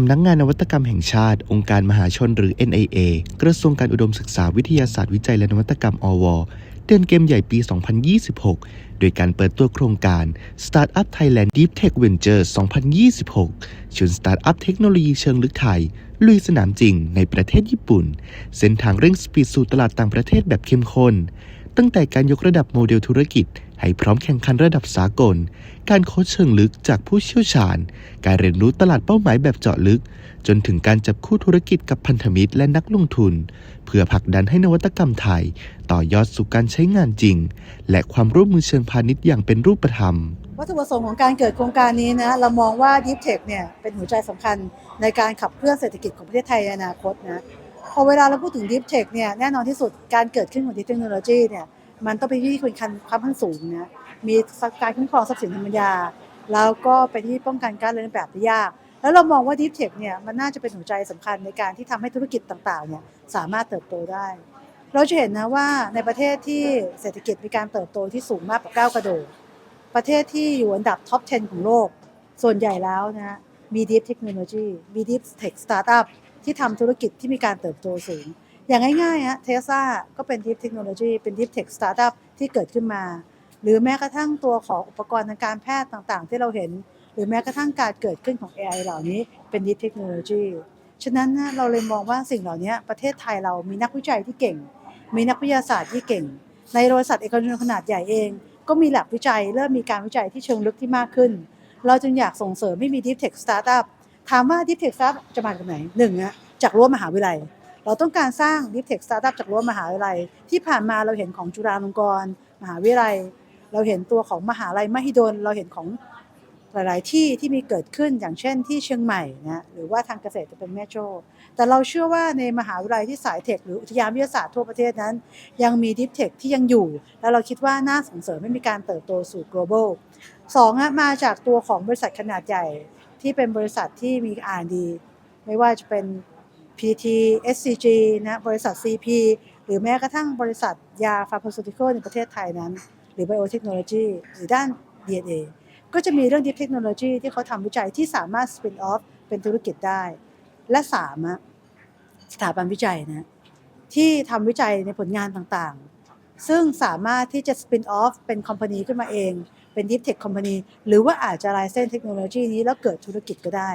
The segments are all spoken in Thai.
สำนักงงานนวัตกรรมแห่งชาติ องค์การมหาชนหรือ NIA กระทรวงการอุดมศึกษาวิทยาศาสตร์วิจัยและนวัตกรรมอวเดินเกมใหญ่ปี 2026 โดยการเปิดตัวโครงการ Startup Thailand Deep Tech Venture 2026 ชวนสตาร์ทอัพเทคโนโลยีเชิงลึกไทย ลุยสนามจริงในประเทศญี่ปุ่น เส้นทางเร่งสปีดสู่ตลาดต่างประเทศแบบเข้มข้น ตั้งแต่การยกระดับโมเดลธุรกิจ ให้พร้อมแข่งขันระดับสากล การโค้ชเชิงลึกจากผู้เชี่ยวชาญ การเรียนรู้ตลาดเป้าหมายแบบเจาะลึก จนถึงการจับคู่ธุรกิจกับพันธมิตรและนักลงทุน เพื่อผลักดันให้นวัตกรรมไทย ต่อยอดสู่การใช้งานจริง และความร่วมมือเชิงพาณิชย์อย่างเป็นรูปธรรมวัตถุประสงค์ของการเกิดโครงการนี้นะเรามองว่า Deep Tech เนี่ยเป็นหัวใจสำคัญในการขับเคลื่อนเศรษฐกิจของประเทศไทยในอนาคตนะ พอเวลาเราพูดถึง Deep Tech เนี่ยแน่นอนที่สุดการเกิดขึ้นของเทคโนโลยีเนี่ยมันต้องเป็นที่คุณคันความขั้นสูงนะมีการคุ้มครองทรัพย์สินทางปัญญาแล้วก็เป็นที่ป้องกันการเรียนแบบที่ยาก แล้วเรามองว่า Deep Tech เนี่ยมันน่าจะเป็นหัวใจสำคัญในการที่ทำให้ธุรกิจต่างๆเนี่ยสามารถเติบโตได้ เราจะเห็นนะว่าในประเทศที่เศรษฐกิจมีการเติบโตที่สูงมากกว่าก้าวกระโดดประเทศที่อยู่อันดับท็อป 10 ของโลก ส่วนใหญ่แล้วนะมี Deep Technology มี Deep Tech Startup ที่ทำธุรกิจที่มีการเติบโตสูง อย่างง่ายๆฮะเทสลาก็เป็น Deep Technology เป็น Deep Tech Startup ที่เกิดขึ้นมา หรือแม้กระทั่งตัวของอุปกรณ์ทางการแพทย์ต่างๆ ที่เราเห็น หรือแม้กระทั่งการเกิดขึ้นของ AI เหล่านี้เป็น Deep Technology ฉะนั้นนะเราเลยมองว่าสิ่งเหล่านี้ประเทศไทยเรามีนักวิจัยที่เก่ง มีนักวิทยาศาสตร์ที่เก่ง ในบริษัทเอกชนขนาดใหญ่เอง ก็มีหลักวิจัย เริ่มมีการวิจัยที่เชิงลึกที่มากขึ้น เราจึงอยากส่งเสริมให้มี Deep Tech Startup ถามว่าดิฟเทคสตาร์ทจะมาจากไหนหนึ่งอะจากรั้วมหาวิทยาลัย เราต้องการสร้างดิฟเทคสตาร์ทจากรั้วมหาวิทยาลัย ที่ผ่านมาเราเห็นของจุฬาลงกรณ์มหาวิทยาลัย เราเห็นตัวของมหาลัยมหิดล เราเห็นของ หลาย ๆ ที่ที่มีเกิดขึ้นอย่างเช่นที่เชียงใหม่นะหรือว่าทางเกษตรจะเป็นแม่โจ้แต่เราเชื่อว่าในมหาวิทยาลัยที่สายเทคหรืออุทยานวิทยาศาสตร์ทั่วประเทศนั้น ยังมี Deep Tech ที่ยังอยู่ แล้วเราคิดว่าน่าส่งเสริมให้มีการเติบโตสู่ global สองอะมาจากตัวของบริษัทขนาดใหญ่ที่เป็นบริษัทที่มี R&D ไม่ว่าจะเป็น PT SCG นะบริษัท CP หรือแม้กระทั่งบริษัทยา pharmaceutical ในประเทศไทยนั้น หรือ biotechnology หรือด้าน DNA ก็จะมีเรื่อง deep technology ที่เขาทำวิจัยที่สามารถ spin off เป็นธุรกิจได้ และสามสถาบันวิจัยนะที่ทำวิจัยในผลงานต่างๆ ซึ่งสามารถที่จะ spin off เป็นคอมพานีขึ้นมาเอง เป็น deep tech company หรือว่าอาจจะลายเส้นเทคโนโลยีนี้แล้วเกิดธุรกิจก็ได้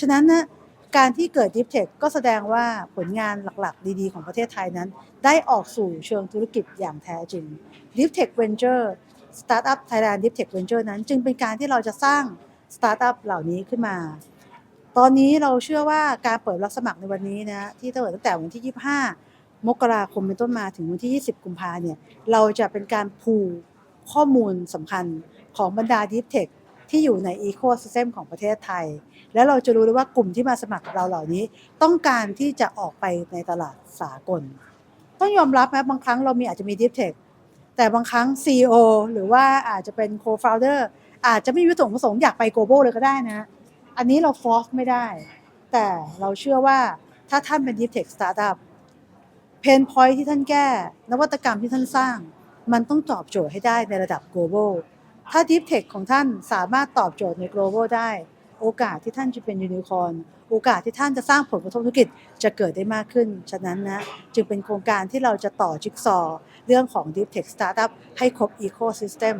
ฉะนั้นนะการที่เกิด Deep Tech ก็แสดงว่าผลงานหลักๆ ดีๆ ของประเทศไทยนั้น ได้ออกสู่เชิงธุรกิจอย่างแท้จริง Deep Tech Venture Startup Thailand Deep Tech Venture นั้น จึงเป็นการที่เราจะสร้าง Startup เหล่านี้ขึ้นมา ตอนนี้เราเชื่อว่าการเปิดรับสมัครในวันนี้นะที่เปิดตั้งแต่วันที่ 25 มกราคมเป็นต้นมาถึงวันที่ 20 กุมภาเนี่ยเราจะเป็นการพูข้อมูลสำคัญของบรรดา Deep Tech ที่อยู่ใน Ecosystem ของประเทศไทย แล้วเราจะรู้เลยว่ากลุ่มที่มาสมัครเราเหล่านี้ ต้องการที่จะออกไปในตลาดสากล ต้องยอมรับนะบางครั้งเรามีอาจจะมี Deep Tech แต่บางครั้ง CEO หรือว่าอาจจะเป็น Co-founder อาจจะไม่มีวัตถุประสงค์อยากไป global เลยก็ได้นะ อันนี้เรา force ไม่ได้ แต่เราเชื่อว่าถ้าท่านเป็น Deep Tech Startup เพนพอยที่ท่านแก้ นวัตกรรมที่ท่านสร้าง มันต้องตอบโจทย์ให้ได้ในระดับ global ถ้า Deep Tech ของท่านสามารถตอบโจทย์ใน global ได้ โอกาสที่ท่านจะเป็นยูนิคอร์นโอกาสที่ท่านจะสร้างผลกระทบธุรกิจจะเกิดได้มากขึ้น ฉะนั้นนะจึงเป็นโครงการที่เราจะต่อจิ๊กซอว์เรื่องของ Deep Tech Startup ให้ครบ Ecosystem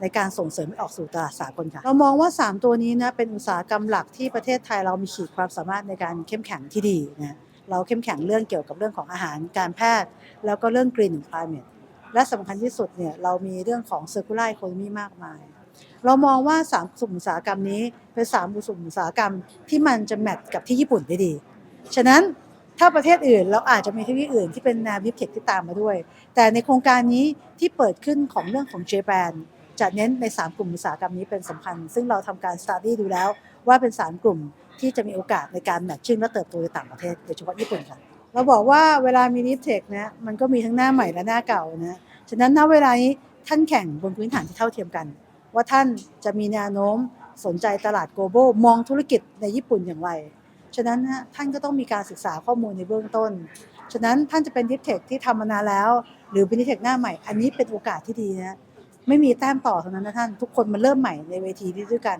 ในการส่งเสริมให้ออกสู่ตลาดสากลค่ะ เรามองว่า 3 ตัวนี้นะเป็นอุตสาหกรรมหลักที่ประเทศไทยเรามีขีดความสามารถในการเข้มแข็งที่ดีนะเราเข้มแข็งเรื่องเกี่ยวกับเรื่องของอาหารการแพทย์ แล้วก็เรื่อง Green Climate และสำคัญที่สุดเนี่ยเรามีเรื่องของ Circular Economy มากมาย เรามองว่า3กลุ่มอุตสาหกรรมนี้เป็น3กลุ่มอุตสาหกรรมที่มันจะแมทกับที่ญี่ปุ่นได้ดี ฉะนั้นถ้าประเทศอื่นเราอาจจะมีที่อื่นที่เป็นแนวดิฟเทคที่ตามมาด้วย แต่ในโครงการนี้ที่เปิดขึ้นของเรื่องของเจแปนจะเน้นใน 3 กลุ่มอุตสาหกรรมนี้เป็นสำคัญ ซึ่งเราทำการสตาร์ดี้ดูแล้ว ว่าเป็น 3 กลุ่มที่จะมีโอกาสในการแมทชิ่งและเติบโตในต่างประเทศโดยเฉพาะญี่ปุ่นค่ะเราบอกว่าเวลามีดิฟเทคนะมันก็มีทั้งหน้าใหม่และหน้าเก่านะฉะนั้นณเวลานี้ท่านแข่งบนพื้นฐานที่เท่าเทียมกัน ว่าท่านจะมีแนวโน้มสนใจตลาด global มองธุรกิจในญี่ปุ่นอย่างไร ฉะนั้นท่านก็ต้องมีการศึกษาข้อมูลในเบื้องต้น ฉะนั้นท่านจะเป็นดิฟเทคที่ทำมานานแล้ว หรือเป็นดิฟเทคหน้าใหม่ อันนี้เป็นโอกาสที่ดีนะ ไม่มีแต้มต่อเท่านั้นนะท่าน ทุกคนมาเริ่มใหม่ในเวทีนี้ด้วยกัน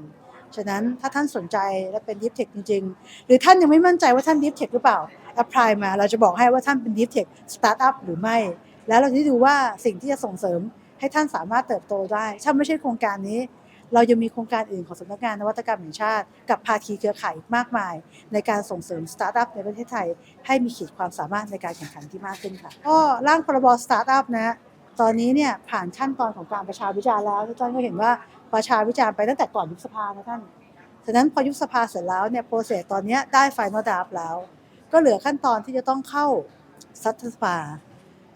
ฉะนั้นถ้าท่านสนใจและเป็นดิฟเทคจริง ๆ หรือท่านยังไม่มั่นใจว่าท่านดิฟเทคหรือเปล่าแอพพลายมา เราจะบอกให้ว่าท่านเป็นดิฟเทคสตาร์ทอัพหรือไม่ แล้วเราจะดูว่าสิ่งที่จะส่งเสริม ให้ท่านสามารถเติบโตได้ ถ้าไม่ใช่โครงการนี้ เรายังมีโครงการอื่นของสำนักงานนวัตกรรมแห่งชาติ กับภาคีเครือข่ายอีกมากมาย ในการส่งเสริมสตาร์ทอัพในประเทศไทย ให้มีขีดความสามารถในการแข่งขันที่มากขึ้นค่ะก็ร่างพรบสตาร์ทอัพนะตอนนี้เนี่ยผ่านขั้นตอนของการประชาวิจารณ์แล้วท่านก็เห็นว่าประชาวิจารณ์ไปตั้งแต่ก่อนยุบสภานะท่านฉะนั้นพอยุบสภาเสร็จแล้วเนี่ยโปรเซสตอนนี้ได้ไฟนอลดาฟแล้ว ก็เหลือขั้นตอนที่จะต้องเข้าสัตสภา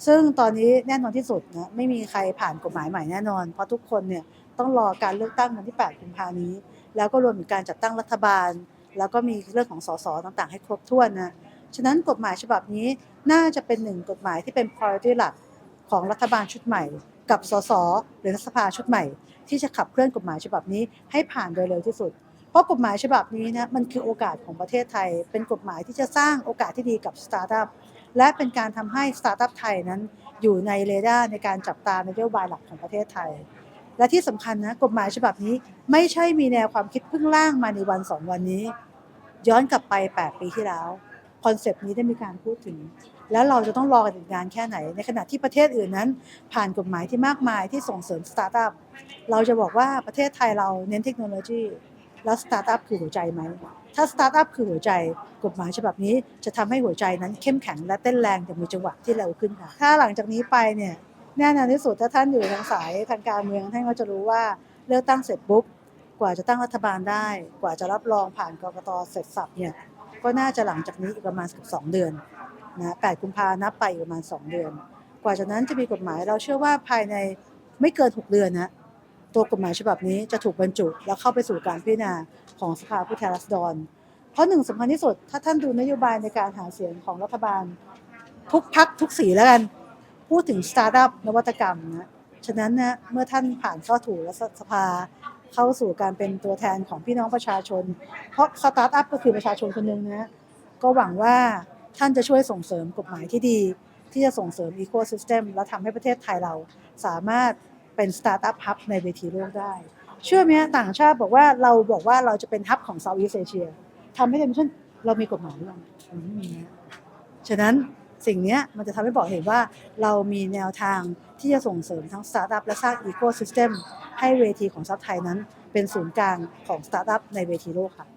ซึ่งตอนนี้แน่นอนที่สุดนะไม่มีใครผ่านกฎหมายใหม่แน่นอน เพราะทุกคนเนี่ยต้องรอการเลือกตั้งวันที่ 8 กุมภานี้ แล้วก็รวมถึงการจัดตั้งรัฐบาล แล้วก็มีเรื่องของสสต่างๆ ให้ครบถ้วนนะฉะนั้นกฎหมายฉบับนี้น่าจะเป็นหนึ่งกฎหมายที่เป็น priority หลักของรัฐบาลชุดใหม่ กับสสหรือรัฐสภาชุดใหม่ ที่จะขับเคลื่อนกฎหมายฉบับนี้ให้ผ่านโดยเร็วที่สุด เพราะกฎหมายฉบับนี้นะมันคือโอกาสของประเทศไทย เป็นกฎหมายที่จะสร้างโอกาสที่ดีกับสตาร์ทอัพ และเป็นการทำให้สตาร์ทอัพไทยนั้นอยู่ในเรดาร์ในการจับตานโยบายหลักของประเทศไทย และที่สำคัญนะกฎหมายฉบับนี้ไม่ใช่มีแนวความคิดเพิ่งร่างมาในวันสองวันนี้ ย้อนกลับไป 8 ปีที่แล้วคอนเซปต์นี้ได้มีการพูดถึง แล้วเราจะต้องรอกันอีกนานแค่ไหน ในขณะที่ประเทศอื่นนั้น ผ่านกฎหมายที่มากมายที่ส่งเสริมสตาร์ทอัพเราจะบอกว่าประเทศไทยเราเน้นเทคโนโลยีแล้วสตาร์ทอัพคือหัวใจไหม ถ้าสตาร์ทอัพคือหัวใจกฎหมายฉบับนี้จะทำให้หัวใจนั้นเข้มแข็งและเต้นแรงอย่างมีจังหวะที่เร็วขึ้นค่ะ ถ้าหลังจากนี้ไปเนี่ยแน่นอนที่สุดถ้าท่านอยู่ทางสายทางการเมืองท่านก็จะรู้ว่าเลือกตั้งเสร็จปุ๊บกว่าจะตั้งรัฐบาลได้ กว่าจะรับรองผ่านกรกตเสร็จสับเนี่ยก็น่าจะหลังจากนี้อีกประมาณส2เดือนนะ8กุมภานับไปประมาณ 2 เดือน กว่าจากนั้นจะมีกฎหมายเราเชื่อว่าภายในไม่เกิน 6 เดือนนะ ตัวกฎหมายฉบับนี้จะถูกบรรจุ แล้วเข้าไปสู่การพิจารณาของสภาผู้แทนราษฎร เพราะหนึ่งสำคัญที่สุด ถ้าท่านดูนโยบายในการหาเสียงของรัฐบาล ทุกพักทุกสีแล้วกัน พูดถึงสตาร์ทอัพนวัตกรรมนะฉะนั้นนะเมื่อท่านผ่านเข้าถูรัฐสภาเข้าสู่การเป็นตัวแทนของพี่น้องประชาชน เพราะสตาร์ทอัพก็คือประชาชนคนหนึ่งนะก็หวังว่าท่านจะช่วยส่งเสริมกฎหมายที่ดี ที่จะส่งเสริมอีโค y ิสเต็มและทำให้ประเทศไทยเราสามารถ เป็นสตาร์ทอัพฮับในเวทีโลกได้ เชื่อไหมต่างชาติบอกว่าเราบอกว่าเราจะเป็นฮับของเซาท์อีสเอเชียทำให้ได้ไม่ใช่เรามีกฎหมายหรือยังไม่มีนะฉะนั้นสิ่งนี้มันจะทำให้บอกเห็นว่าเรามีแนวทางที่จะส่งเสริมทั้งสตาร์ทอัพและสร้างอีโค y ิสเต็มให้เวทีของซับไทยนั้น เป็นศูนย์กลางของสตาร์ทอัพในเวทีโลกค่ะ